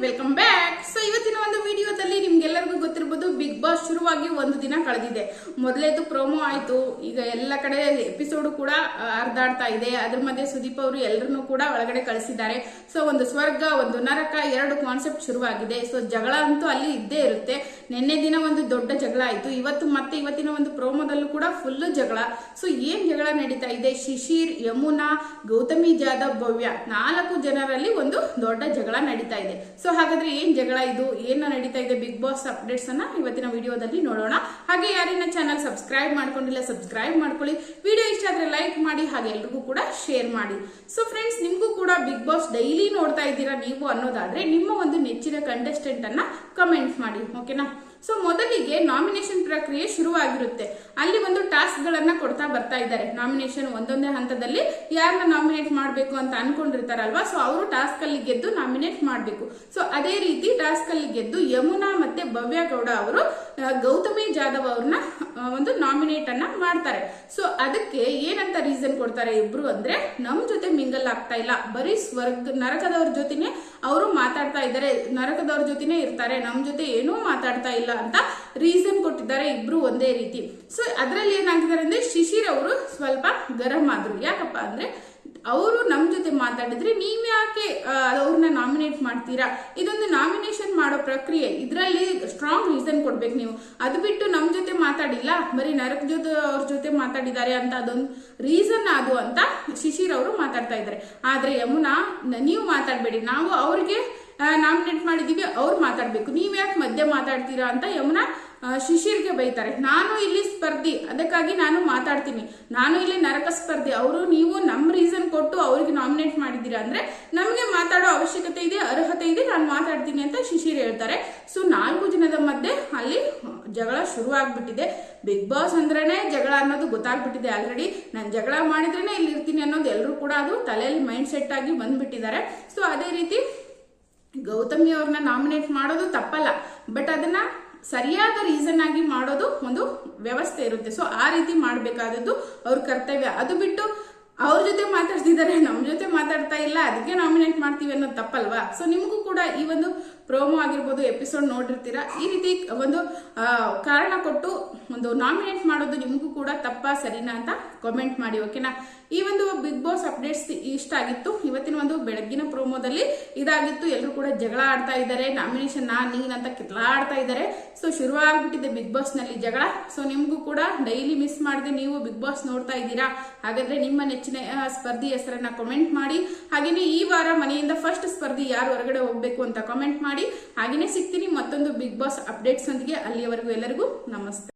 Welcome back so ಇವತ್ತಿನ ಒಂದು ವಿಡಿಯೋದಲ್ಲಿ ನಿಮ್ಗೆಲ್ಲರಿಗೂ ಗೊತ್ತಿರ್ಬೋದು ಬಿಗ್ ಬಾಸ್ ಶುರುವಾಗಿ ಒಂದು ದಿನ ಕಳೆದಿದೆ. ಮೊದಲೇದು ಪ್ರೋಮೋ ಆಯ್ತು. ಈಗ ಎಲ್ಲ ಕಡೆ ಎಪಿಸೋಡ್ ಕೂಡ ಹರಿದಾಡ್ತಾ ಇದೆ. ಅದ್ರ ಮಧ್ಯೆ ಸುದೀಪ್ ಅವರು ಎಲ್ಲರನ್ನೂ ಕೂಡ ಒಳಗಡೆ ಕಳಿಸಿದ್ದಾರೆ. ಸೊ ಒಂದು ಸ್ವರ್ಗ, ಒಂದು ನರಕ, ಎರಡು ಕಾನ್ಸೆಪ್ಟ್ ಶುರುವಾಗಿದೆ. ಸೊ ಜಗಳ ಅಂತೂ ಅಲ್ಲಿ ಇದ್ದೇ ಇರುತ್ತೆ. ನಿನ್ನೆ ದಿನ ಒಂದು ದೊಡ್ಡ ಜಗಳ ಆಯ್ತು. ಇವತ್ತು ಮತ್ತೆ ಇವತ್ತಿನ ಒಂದು ಪ್ರೋಮೋದಲ್ಲೂ ಕೂಡ ಫುಲ್ ಜಗಳ. ಸೊ ಏನ್ ಜಗಳ ನಡೀತಾ ಇದೆ? ಶಿಶಿರ್, ಯಮುನಾ, ಗೌತಮಿ, ಜಾಧವ್, ಭವ್ಯ ನಾಲ್ಕು ಜನರಲ್ಲಿ ಒಂದು ದೊಡ್ಡ ಜಗಳ ನಡೀತಾ ಇದೆ. ಸೊ ಹಾಗಾದ್ರೆ ಏನ್ ಜಗಳ ಇದು? ಏನ ನಡೀತಾ ಇದೆ? ಬಿಗ್ ಬಾಸ್ ಅಪ್ಡೇಟ್ಸ್ ಅನ್ನ ಇವತ್ತಿನ ವಿಡಿಯೋದಲ್ಲಿ ನೋಡೋಣ. ಹಾಗೆ ಯಾರಿನ ಚಾನಲ್ ಸಬ್ಸ್ಕ್ರೈಬ್ ಮಾಡ್ಕೊಂಡಿಲ್ಲ, ಸಬ್ಸ್ಕ್ರೈಬ್ ಮಾಡ್ಕೊಳ್ಳಿ. ವಿಡಿಯೋ ಇಷ್ಟ ಆದ್ರೆ ಲೈಕ್ ಮಾಡಿ, ಹಾಗೆ ಎಲ್ರಿಗೂ ಕೂಡ ಶೇರ್ ಮಾಡಿ. ಸೊ ಫ್ರೆಂಡ್ಸ್ ನಿಮಗೂ ಕೂಡ ಬಿಗ್ ಬಾಸ್ ಡೈಲಿ ನೋಡ್ತಾ ಇದ್ದೀರಾ ನೀವು ಅನ್ನೋದಾದ್ರೆ ನಿಮ್ಮ ಒಂದು ನೆಚ್ಚಿನ ಕಂಟೆಸ್ಟೆಂಟ್ ಅನ್ನ ಕಮೆಂಟ್ ಮಾಡಿ ಓಕೆನಾ ಸೊ ಮೊದಲಿಗೆ ನಾಮಿನೇಷನ್ ಪ್ರಕ್ರಿಯೆ ಶುರುವಾಗಿರುತ್ತೆ. ಅಲ್ಲಿ ಒಂದು ಟಾಸ್ಕ್ ಗಳನ್ನ ಕೊಡ್ತಾ ಬರ್ತಾ ಇದ್ದಾರೆ. ನಾಮಿನೇಷನ್ ಒಂದೊಂದೇ ಹಂತದಲ್ಲಿ ಯಾರನ್ನ ನಾಮಿನೇಟ್ ಮಾಡಬೇಕು ಅಂತ ಅನ್ಕೊಂಡಿರ್ತಾರಲ್ವಾ? ಸೊ ಅವರು ಟಾಸ್ಕ್ ಅಲ್ಲಿ ಗೆದ್ದು ನಾಮಿನೇಟ್ ಮಾಡಬೇಕು. ಸೊ ಅದೇ ರೀತಿ ಟಾಸ್ಕ್ ಅಲ್ಲಿ ಗೆದ್ದು ಯಮುನಾ ಮತ್ತೆ ಭವ್ಯ ಗೌಡ ಅವರು ಗೌತಮಿ ಜಾಧವ್ ಅವ್ರನ್ನ ಒಂದು ನಾಮಿನೇಟ್ ಅನ್ನ ಮಾಡ್ತಾರೆ. ಸೊ ಅದಕ್ಕೆ ಏನಂತ ರೀಸನ್ ಕೊಡ್ತಾರೆ ಇಬ್ರು ಅಂದ್ರೆ, ನಮ್ ಜೊತೆ ಮಿಂಗಲ್ ಆಗ್ತಾ ಇಲ್ಲ. ಬರೀ ಸ್ವರ್ಗ, ನರಕದವ್ರ ಜೊತೆನೆ ಅವರು ಮಾತಾಡ್ತಾ ಇದ್ದಾರೆ. ನರಕದವ್ರ ಜೊತೆನೆ ಇರ್ತಾರೆ. ನಮ್ ಜೊತೆ ಏನೂ ಮಾತಾಡ್ತಾ ಇಲ್ಲ. ಅಂತ ರೀಸನ್ ಕೊಟ್ಟಿದ್ದಾರೆ ಇಬ್ರು ಒಂದೇ ರೀತಿ. ಸೊ ಅದ್ರಲ್ಲಿ ಏನಾಗಿದ್ದಾರೆ ಅಂದ್ರೆ ಶಿಶಿರ್ ಅವರು ಸ್ವಲ್ಪ ಗರಂ ಆದ್ರು. ಯಾಕಪ್ಪ ಅಂದ್ರೆ ಅವರು ನಮ್ ಜೊತೆ ಮಾತಾಡಿದ್ರೆ ನೀವ್ ಯಾಕೆ ಅವ್ರನ್ನ ನಾಮಿನೇಟ್ ಮಾಡ್ತೀರಾ? ಇದೊಂದು ನಾಮಿನೇಷನ್ ಮಾಡೋ ಪ್ರಕ್ರಿಯೆ. ಇದರಲ್ಲಿ ಸ್ಟ್ರಾಂಗ್ ರೀಸನ್ ಕೊಡ್ಬೇಕು ನೀವು. ಅದು ಬಿಟ್ಟು ನಮ್ ಜೊತೆ ಮಾತಾಡಿಲ್ಲ, ಬರೀ ನರಕ್ ಜೊತೆ, ಅವ್ರ ಜೊತೆ ಮಾತಾಡಿದ್ದಾರೆ ಅಂತ ಅದೊಂದು ರೀಸನ್ ಅದು ಅಂತ ಶಿಶಿರ್ ಅವರು ಮಾತಾಡ್ತಾ ಇದ್ದಾರೆ. ಆದ್ರೆ ಯಮುನಾ ನೀವು ಮಾತಾಡ್ಬೇಡಿ. ನಾವು ಅವ್ರಿಗೆ ನಾಮಿನೇಟ್ ಮಾಡಿದ್ದೀವಿ, ಅವ್ರು ಮಾತಾಡಬೇಕು. ನೀವು ಯಾಕೆ ಮಧ್ಯೆ ಮಾತಾಡ್ತೀರಾ ಅಂತ ಯಮುನಾ ಶಿಶಿರ್ಗೆ ಬೈತಾರೆ. ನಾನು ಇಲ್ಲಿ ಸ್ಪರ್ಧಿ, ಅದಕ್ಕಾಗಿ ನಾನು ಮಾತಾಡ್ತೀನಿ. ನಾನು ಇಲ್ಲಿ ನರಕ ಸ್ಪರ್ಧಿ. ಅವರು ನೀವು ನಮ್ ರೀಸನ್ ಕೊಟ್ಟು ಅವ್ರಿಗೆ ನಾಮಿನೇಟ್ ಮಾಡಿದ್ದೀರಾ ಅಂದರೆ ನಮಗೆ ಮಾತಾಡೋ ಅವಶ್ಯಕತೆ ಇದೆ, ಅರ್ಹತೆ ಇದೆ, ನಾನು ಮಾತಾಡ್ತೀನಿ ಅಂತ ಶಿಶಿರ್ ಹೇಳ್ತಾರೆ. ಸೊ ನಾಲ್ಕು ಜನದ ಮಧ್ಯೆ ಅಲ್ಲಿ ಜಗಳ ಶುರು ಆಗ್ಬಿಟ್ಟಿದೆ ಬಿಗ್ ಬಾಸ್ ಅಂದ್ರೆ ಜಗಳ ಅನ್ನೋದು ಗೊತ್ತಾಗ್ಬಿಟ್ಟಿದೆ ಆಲ್ರೆಡಿ ನಾನು ಜಗಳ ಮಾಡಿದ್ರೇನೆ ಇಲ್ಲಿ ಇರ್ತೀನಿ ಅನ್ನೋದು ಎಲ್ಲರೂ ಕೂಡ ಅದು ತಲೆಯಲ್ಲಿ ಮೈಂಡ್ ಸೆಟ್ ಆಗಿ ಬಂದ್ಬಿಟ್ಟಿದ್ದಾರೆ. ಸೊ ಅದೇ ರೀತಿ ಗೌತಮಿ ಅವ್ರನ್ನ ನಾಮಿನೇಟ್ ಮಾಡೋದು ತಪ್ಪಲ್ಲ. ಬಟ್ ಅದನ್ನ ಸರಿಯಾದ ರೀಸನ್ ಆಗಿ ಮಾಡೋದು ಒಂದು ವ್ಯವಸ್ಥೆ ಇರುತ್ತೆ. ಸೊ ಆ ರೀತಿ ಮಾಡಬೇಕಾದದ್ದು ಅವ್ರ ಕರ್ತವ್ಯ. ಅದು ಬಿಟ್ಟು ಅವ್ರ ಜೊತೆ ಮಾತಾಡ್ತಿದ್ದಾರೆ ನಮ್ಮ ಜೊತೆ ಮಾತಾಡ್ತಾ ಇಲ್ಲ, ಅದಕ್ಕೆ ನಾಮಿನೇಟ್ ಮಾಡ್ತೀವಿ ಅನ್ನೋದು ತಪ್ಪಲ್ವಾ? ಸೊ ನಿಮಗೂ ಕೂಡ ಈ ಒಂದು ಪ್ರೋಮೋ ಆಗಿರ್ಬೋದು ಎಪಿಸೋಡ್ ನೋಡಿರ್ತೀರಾ? ಈ ರೀತಿ ಒಂದು ಕಾರಣ ಕೊಟ್ಟು ಒಂದು ನಾಮಿನೇಟ್ ಮಾಡೋದು ನಿಮಗೂ ಕೂಡ ತಪ್ಪ, ಸರಿನಾ ಅಂತ ಕಾಮೆಂಟ್ ಮಾಡಿ ಓಕೆನಾ ಈ ಒಂದು ಬಿಗ್ ಬಾಸ್ ಅಪ್ಡೇಟ್ಸ್ ಇಷ್ಟ ಆಗಿತ್ತು. ಇವತ್ತಿನ ಒಂದು ಬೆಳಗ್ಗಿನ ಪ್ರೋಮೋದಲ್ಲಿ ಇದಾಗಿತ್ತು. ಎಲ್ಲರೂ ಕೂಡ ಜಗಳ ಆಡ್ತಾ ಇದ್ದಾರೆ. ನಾಮಿನೇಷನ್ ನಾ, ನೀನ್ ಅಂತ ಕಿತ್ಲಾಡ್ತಾ ಇದ್ದಾರೆ. ಸೊ ಶುರುವಾಗ್ಬಿಟ್ಟಿದೆ ಬಿಗ್ ಬಾಸ್ನಲ್ಲಿ ಜಗಳ. ಸೊ ನಿಮಗೂ ಕೂಡ ಡೈಲಿ ಮಿಸ್ ಮಾಡದೆ ನೀವು ಬಿಗ್ ಬಾಸ್ ನೋಡ್ತಾ ಇದ್ದೀರಾ? ಹಾಗಾದ್ರೆ ನಿಮ್ಮ ನೆಚ್ಚಿನ ಸ್ಪರ್ಧಿ ಹೆಸರನ್ನ ಕಮೆಂಟ್ ಮಾಡಿ. ಹಾಗೇನೆ ಈ ವಾರ ಮನೆಯಿಂದ ಫಸ್ಟ್ ಸ್ಪರ್ಧಿ ಯಾರು ಹೊರಗಡೆ ಹೋಗ್ಬೇಕು ಅಂತ ಕಮೆಂಟ್ ಮಾಡಿ. ಹಾಗೇನೆ ಸಿಗ್ತೀನಿ. ಮತ್ತೊಂದು ಬಿಗ್ ಬಾಸ್ ಅಪ್ಡೇಟ್ಸ್ ಒಂದಿಗೆ ಅಲ್ಲಿಯವರೆಗೂ ಎಲ್ಲರಿಗೂ ನಮಸ್ತೆ.